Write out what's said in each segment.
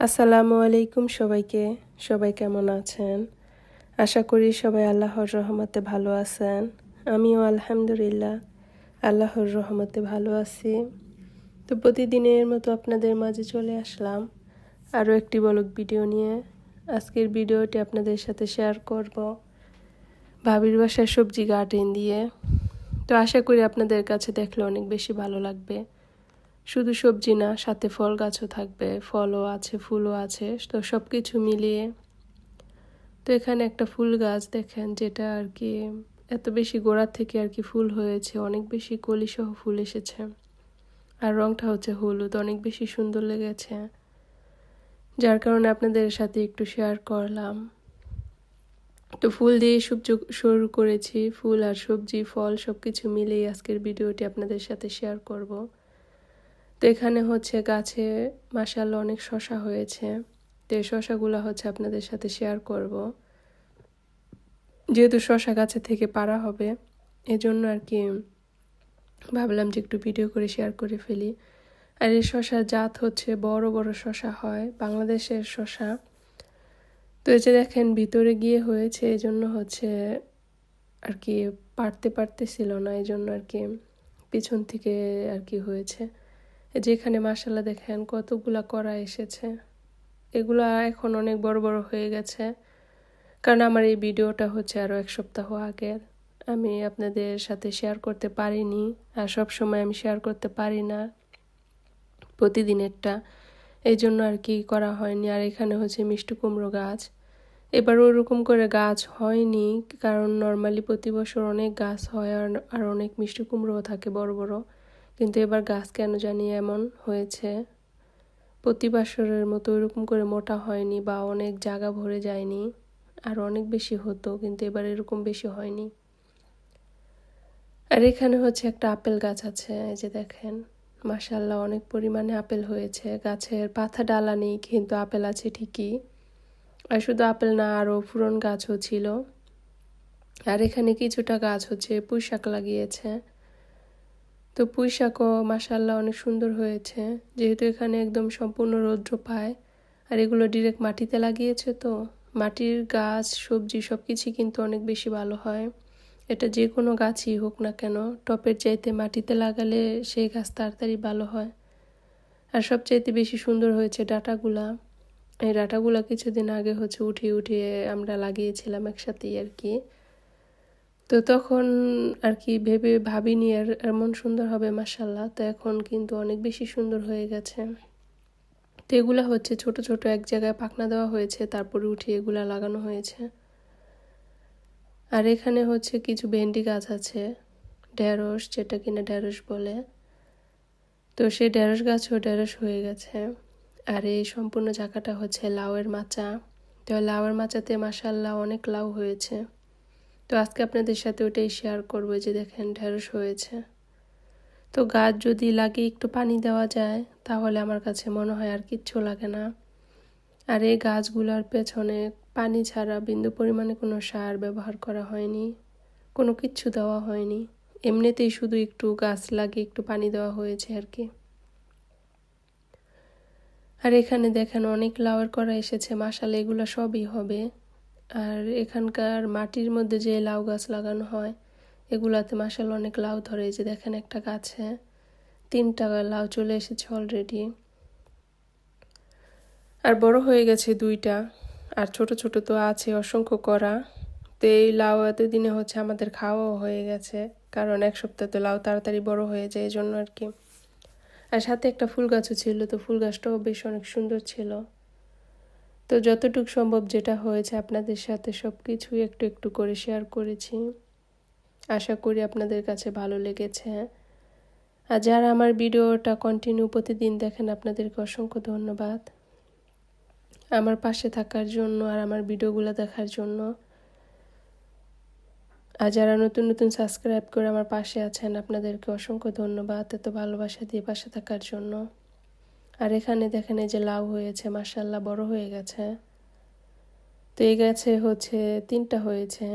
আসসালামু আলাইকুম সবাইকে। সবাই কেমন আছেন? আশা করি সবাই আল্লাহর রহমতে ভালো আছেন। আমিও আলহামদুলিল্লাহ আল্লাহর রহমতে ভালো আছি। তো প্রতিদিনের মতো আপনাদের মাঝে চলে আসলাম আরও একটি বলক ভিডিও নিয়ে। আজকের ভিডিওটি আপনাদের সাথে শেয়ার করব ভাবির বাসায় সবজি গার্ডেন দিয়ে। তো আশা করি আপনাদের কাছে দেখলে অনেক বেশি ভালো লাগবে। শুধু সবজি না, সাথে ফল গাছও থাকবে, ফলও আছে, ফুলও আছে, তো সব কিছু মিলিয়ে। তো এখানে একটা ফুল গাছ দেখেন, যেটা আর কি এত বেশি গোড়ার থেকে আর কি ফুল হয়েছে, অনেক বেশি কলিসহ ফুল এসেছে। আর রংটা হচ্ছে হলুদ, অনেক বেশি সুন্দর লেগেছে। যার কারণে আপনাদের সাথে একটু শেয়ার করলাম। তো ফুল দিয়ে সবজি শুরু করেছি, ফুল আর সবজি, ফল সব কিছু মিলিয়ে আজকের ভিডিওটি আপনাদের সাথে শেয়ার করব। তো এখানে হচ্ছে গাছে মাসাল অনেক শশা হয়েছে। তো এই শশাগুলো হচ্ছে আপনাদের সাথে শেয়ার করব। যেহেতু শশা গাছে থেকে পারা হবে, এজন্য আর কি ভাবলাম যে একটু ভিডিও করে শেয়ার করে ফেলি। আর এই শশার জাত হচ্ছে বড় বড় শশা হয়, বাংলাদেশের শশা তো এই যে দেখেন, ভিতরে গিয়ে হয়েছে এই জন্য হচ্ছে আর কি পারতে পারতেছিল না এই জন্য আর কি পিছন থেকে আর কি হয়েছে। যেখানে মাসাল্লা দেখেন কতগুলা করা এসেছে। এগুলা এখন অনেক বড় বড় হয়ে গেছে। কারণ আমার এই ভিডিওটা হচ্ছে আরও এক সপ্তাহ আগের আমি আপনাদের সাথে শেয়ার করতে পারিনি আর সব সময় আমি শেয়ার করতে পারি না প্রতিদিনেরটা। এই জন্য আর কি করা হয়নি। আর এখানে হচ্ছে মিষ্টি কুমড়ো গাছ। এবার ওরকম করে গাছ হয়নি, কারণ নর্মালি প্রতি বছর অনেক গাছ হয় আর অনেক মিষ্টি কুমড়োও থাকে বড় বড়। কিন্তু এবার গাছ কেন জানি এমন হয়েছে। প্রতি বছরের মতো এরকম করে মোটা হয়নি বা অনেক জায়গা ভরে যায়নি। আর অনেক বেশি হতো, কিন্তু এবার এরকম বেশি হয়নি। আর এখানে হচ্ছে একটা আপেল গাছ আছে, এই যে দেখেন। মাসাল্লাহ অনেক পরিমাণে আপেল হয়েছে। গাছের পাতা ডালা নেই, কিন্তু আপেল আছে ঠিকই। আর শুধু আপেল না আরও ফুরন গাছও ছিল। আর এখানে কিছুটা গাছ হচ্ছে পুঁই শাক লাগিয়েছে। তো পুঁই শাকও মাসাল্লাহ অনেক সুন্দর হয়েছে। যেহেতু এখানে একদম সম্পূর্ণ রৌদ্র পায়, আর এগুলো ডিরেক্ট মাটিতে লাগিয়েছে তো। মাটির গাছ, সবজি সব কিছুই কিন্তু অনেক বেশি ভালো হয়। এটা যে কোনো গাছই হোক না কেন, টপের চাইতে মাটিতে লাগালে সেই গাছ তাড়াতাড়ি ভালো হয়। আর সবচাইতে বেশি সুন্দর হয়েছে ডাটাগুলা। এই ডাটাগুলা কিছুদিন আগে হচ্ছে উঠিয়ে উঠিয়ে আমরা লাগিয়েছিলাম একসাথেই আর কি। তো তখন আর কি ভেবে ভাবিনি আর এমন সুন্দর হবে মাসাল্লাহ তো এখন কিন্তু অনেক বেশি সুন্দর হয়ে গেছে। তো এগুলা হচ্ছে ছোট ছোট এক জায়গায় পাখনা দেওয়া হয়েছে, তারপরে উঠিয়ে এগুলা লাগানো হয়েছে। আর এখানে হচ্ছে কিছু ভেন্ডি গাছ আছে, ঢেঁড়স, যেটা কিনা ঢেঁড়স বলে। তো সেই ঢেঁড়স গাছও ঢেঁড়স হয়ে গেছে। আর এই সম্পূর্ণ জায়গাটা হচ্ছে লাউয়ের মাচা। তো লাউয়ের মাচাতে মাসাল্লাহ অনেক লাউ হয়েছে। তো আজকে আপনাদের সাথে ওটাই শেয়ার করব যে দেখেন ঢেঁড়স হয়েছে। তো গাছ যদি লাগে একটু পানি দেওয়া যায়, তাহলে আমার কাছে মনে হয় আর কিচ্ছু লাগে না। আর এই গাছগুলোর পেছনে পানি ছাড়া বিন্দু পরিমাণে কোনো সার ব্যবহার করা হয়নি, কোনো কিচ্ছু দেওয়া হয়নি। এমনিতেই শুধু একটু গাছ লাগিয়ে একটু পানি দেওয়া হয়েছে আর কি। আর এখানে দেখেন অনেক লাউয়ের করা এসেছে মাসালে এগুলো সবই হবে। আর এখানকার মাটির মধ্যে যে লাউ গাছ লাগানো হয়, এগুলাতে মাসাল অনেক লাউ ধরে। যে দেখেন একটা গাছে তিনটা লাউ চলে এসেছে অলরেডি আর বড় হয়ে গেছে দুইটা। আর ছোট ছোট তো আছে, অসংখ্য করা। তো এই লাউ এতদিনে হচ্ছে আমাদের খাওয়াও হয়ে গেছে, কারণ এক সপ্তাহ তো লাউ তাড়াতাড়ি বড় হয়ে যায় এই জন্য আর কি। আর সাথে একটা ফুল গাছও ছিল, তো ফুল গাছটাও বেশ অনেক সুন্দর ছিল। তো যতটুকু সম্ভব যেটা হয়েছে আপনাদের সাথে সব কিছুই একটু একটু করে শেয়ার করেছি। আশা করি আপনাদের কাছে ভালো লেগেছে। আর যারা আমার ভিডিওটা কন্টিনিউ প্রতিদিন দেখেন, আপনাদেরকে অসংখ্য ধন্যবাদ। আমার পাশে থাকার জন্য আর আমার ভিডিওগুলো দেখার জন্য। আর যারা নতুন নতুন সাবস্ক্রাইব করে আমার পাশে আছেন, আপনাদেরকে অসংখ্য ধন্যবাদ। এত ভালোবাসা দিয়ে পাশে থাকার জন্য। আর এখানে দেখেন এই যে লাউ হয়েছে মাসাল্লাহ বড় হয়ে গেছে। তো এই গাছে হচ্ছে তিনটা হয়েছে।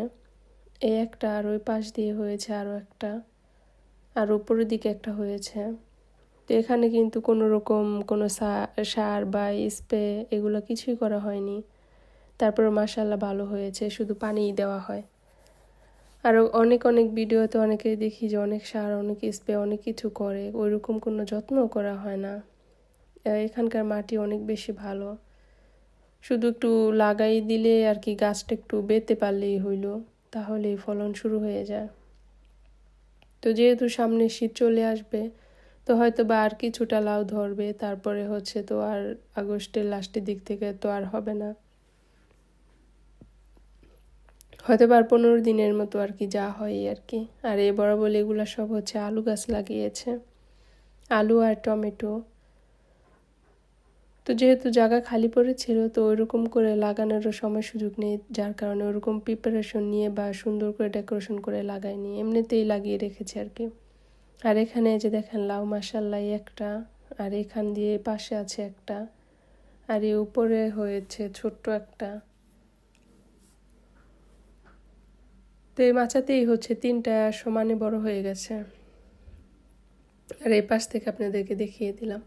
এই একটা আর ওই পাশ দিয়ে হয়েছে আরও একটা, আর উপরের দিকে একটা হয়েছে। তো এখানে কিন্তু কোনো রকম কোনো সার বা স্প্রে এগুলো কিছুই করা হয়নি। তারপর মাসাল্লাহ ভালো হয়েছে, শুধু পানিই দেওয়া হয়। আরও অনেক অনেক ভিডিওতে অনেকে দেখি যে অনেক সার, অনেক স্প্রে, অনেক কিছু করে, ওইরকম কোনো যত্নও করা হয় না। এখানকার মাটি অনেক বেশি ভালো। শুধু একটু লাগাই দিলে আর কি গাছটা একটু বেতে পারলেই হইল, তাহলেই ফলন শুরু হয়ে যায়। তো যেহেতু সামনে শীত চলে আসবে, তো হয়তো বা আর কিছুটা লাউ ধরবে, তারপরে হচ্ছে তো আর আগস্টের লাস্টের দিক থেকে তো আর হবে না। হয়তো বা পনেরো দিনের মতো আর কি যা হয় আর কি। আর এ বরাবর এগুলো সব হচ্ছে আলু গাছ লাগিয়েছে। আলু আর টমেটো। তো যেহেতু জায়গা খালি পড়েছিল, তো ওইরকম করে লাগানোরও সময় সুযোগ নেই, যার কারণে ওরকম প্রিপারেশন নিয়ে বা সুন্দর করে ডেকোরেশন করে লাগাইনি এমনিতেই লাগিয়ে রেখেছি আর কি। আর এখানে যে দেখেন লাউ মাসাল্লাই একটা, আর এখান দিয়ে পাশে আছে একটা, আর এই উপরে হয়েছে ছোট্ট একটা। তো এই মাচাতেই হচ্ছে, তিনটা সমানে বড় হয়ে গেছে। আর এই পাশ থেকে আপনাদেরকে দেখিয়ে দিলাম।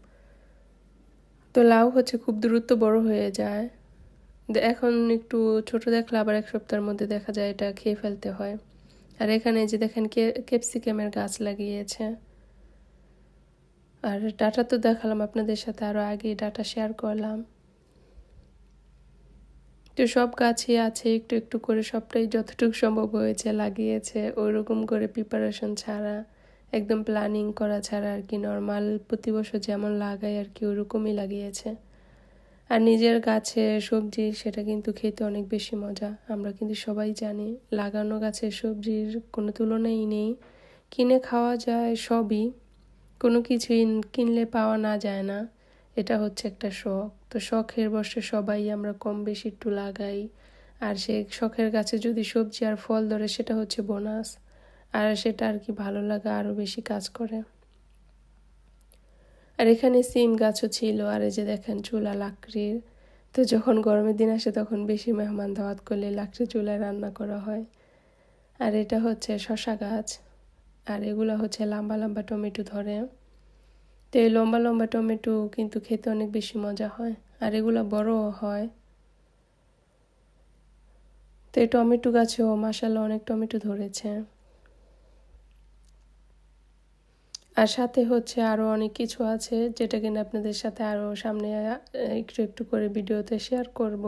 তো লাউ হচ্ছে খুব দ্রুত বড় হয়ে যায়। এখন একটু ছোট দেখলে আবার এক সপ্তাহের মধ্যে দেখা যায় এটা খেয়ে ফেলতে হয়। আর এখানে যে দেখেন ক্যাপসিকামের গাছ লাগিয়েছে। আর ডাটা তো দেখালাম আপনাদের সাথে আরও আগে ডাটা শেয়ার করলাম। তো সব গাছই আছে, একটু একটু করে সবটাই যতটুকু সম্ভব হয়েছে লাগিয়েছে ওই রকম করে প্রিপারেশন ছাড়া। একদম প্ল্যানিং করা ছাড়া আর কি নর্মাল প্রতি বছর যেমন লাগাই আর কি, ওরকমই লাগিয়েছে। আর নিজের গাছে সবজি, সেটা কিন্তু খেতে অনেক বেশি মজা। আমরা কিন্তু সবাই জানি, লাগানো গাছের সবজির কোনো তুলনাই নেই। কিনে খাওয়া যায় সবই, কোনো কিছুই কিনলে পাওয়া না যায় না। এটা হচ্ছে একটা শখ। তো শখের বসে সবাই আমরা কম বেশি একটু লাগাই। আর সে শখের গাছে যদি সবজি আর ফল ধরে, সেটা হচ্ছে বোনাস। আর সেটা আর কি ভালো লাগা আরও বেশি কাজ করে। আর এখানে সিম গাছও ছিল, আর এই যে দেখেন চুলা লাকড়ির তো যখন গরমের দিন আসে তখন বেশি মেহমান দাওয়াত করলে লাকড়ি চুলায় রান্না করা হয়। আর এটা হচ্ছে শশা গাছ, আর এগুলো হচ্ছে লম্বা লম্বা টমেটো ধরে। তো এই লম্বা লম্বা টমেটো কিন্তু খেতে অনেক বেশি মজা হয়, আর এগুলো বড়ও হয়। তো এই টমেটো গাছেও মাসাল্লাহ অনেক টমেটো ধরেছে। আর সাথে হচ্ছে আরও অনেক কিছু আছে, যেটা কিনা আপনাদের সাথে আরও সামনে একটু একটু করে ভিডিওতে শেয়ার করব।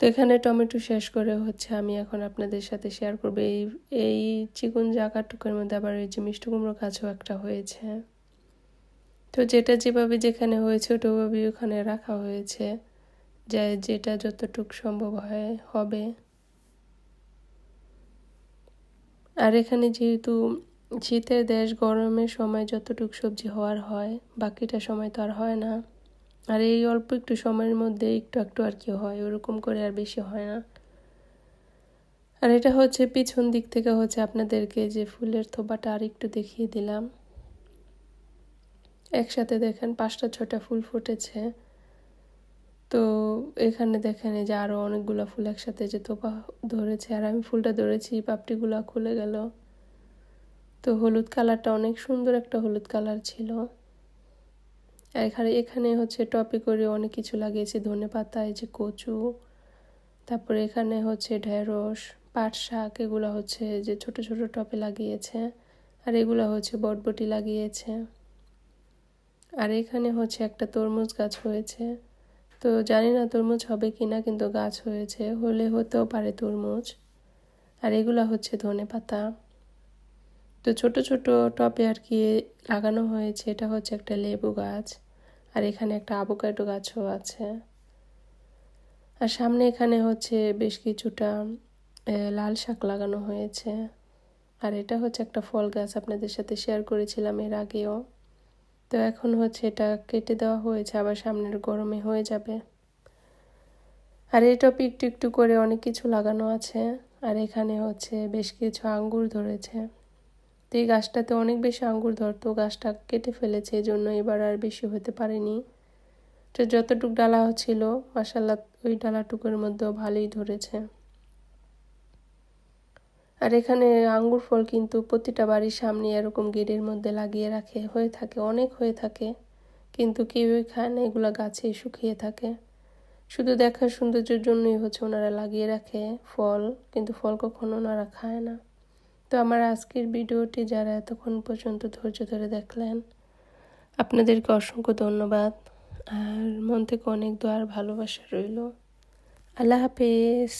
তো এখানে টমেটো শেষ করে হচ্ছে আমি এখন আপনাদের সাথে শেয়ার করব। এই এই চিকুন জায়গাটুকুর মধ্যে আবার এই যে মিষ্টি কুমড়ো গাছও একটা হয়েছে। তো যেটা যেভাবে যেখানে হয়েছে ওটাভাবে ওখানে রাখা হয়েছে। যে, যেটা যতটুক সম্ভব হয়, হবে। আর এখানে যেহেতু শীতের দেশ গরমের সময় যতটুক সবজি হওয়ার হয়, বাকিটা সময় তো আর হয় না। আর এই অল্প একটু সময়ের মধ্যে একটু একটু আর কি হয়, ওরকম করে আর বেশি হয় না। আর এটা হচ্ছে পিছন দিক থেকে হচ্ছে আপনাদেরকে যে ফুলের থোপাটা আর একটু দেখিয়ে দিলাম। একসাথে দেখেন পাঁচটা ছটা ফুল ফুটেছে। তো এখানে দেখেন এই যে আরও অনেকগুলো ফুল একসাথে যে তোপা ধরেছে, আর আমি ফুলটা ধরেছি, পাপড়িগুলো খুলে গেল। তো হলুদ কালারটা অনেক সুন্দর একটা হলুদ কালার ছিল। এখানে এখানে হচ্ছে টপে করে অনেক কিছু লাগিয়েছি, ধনে পাতা, এই যে কচু, তারপরে এখানে হচ্ছে ঢেঁড়স, পাট শাক, এগুলো হচ্ছে যে ছোট ছোট টপে লাগিয়েছে, আর এগুলো হচ্ছে বটবটি লাগিয়েছে। আর এখানে হচ্ছে একটা তরমুজ গাছ হয়েছে। তো জানি না তরমুজ হবে কি না কিন্তু গাছ হয়েছে, হলে হতেও পারে তরমুজ। আর এগুলো হচ্ছে ধনে পাতা। তো ছোট ছোট টপে আর কি লাগানো হয়েছে। এটা হচ্ছে একটা লেবু গাছ। আর এখানে একটা আবোকাডো গাছও আছে। আর সামনে এখানে হচ্ছে বেশ কিছুটা লাল শাক লাগানো হয়েছে। আর এটা হচ্ছে একটা ফল গাছ, আপনাদের সাথে শেয়ার করেছিলাম এর আগেও। তো এখন হচ্ছে এটা কেটে দেওয়া হয়েছে, আবার সামনের গরমে হয়ে যাবে। আর এই এটা একটু একটু করে অনেক কিছু লাগানো আছে। আর এখানে হচ্ছে বেশ কিছু আঙ্গুর ধরেছে। তো এই গাছটাতে অনেক বেশি আঙ্গুর ধরতো, গাছটা কেটে ফেলেছে এই জন্য এবার আর বেশি হতে পারেনি। তো যতটুক ডালা ছিল মাসাল্লা ওই ডালাটুকুর মধ্যেও ভালোই ধরেছে। আর এখানে আঙ্গুর ফল কিন্তু প্রতিটা বাড়ির সামনে এরকম গেটের মধ্যে লাগিয়ে রাখে, হয়ে থাকে, অনেক হয়ে থাকে। কিন্তু কেউই খায় না এগুলো গাছে শুকিয়ে থাকে। শুধু দেখার সৌন্দর্যের জন্যই হচ্ছে ওনারা লাগিয়ে রাখে ফল, কিন্তু ফল কখনো ওনারা খায় না। তো আমার আজকের ভিডিওটি যারা এতক্ষণ পর্যন্ত ধৈর্য ধরে দেখলেন, আপনাদেরকে অসংখ্য ধন্যবাদ। আর মন থেকে অনেক দোয়ার ভালোবাসা রইল। আল্লাহ হাফেজ।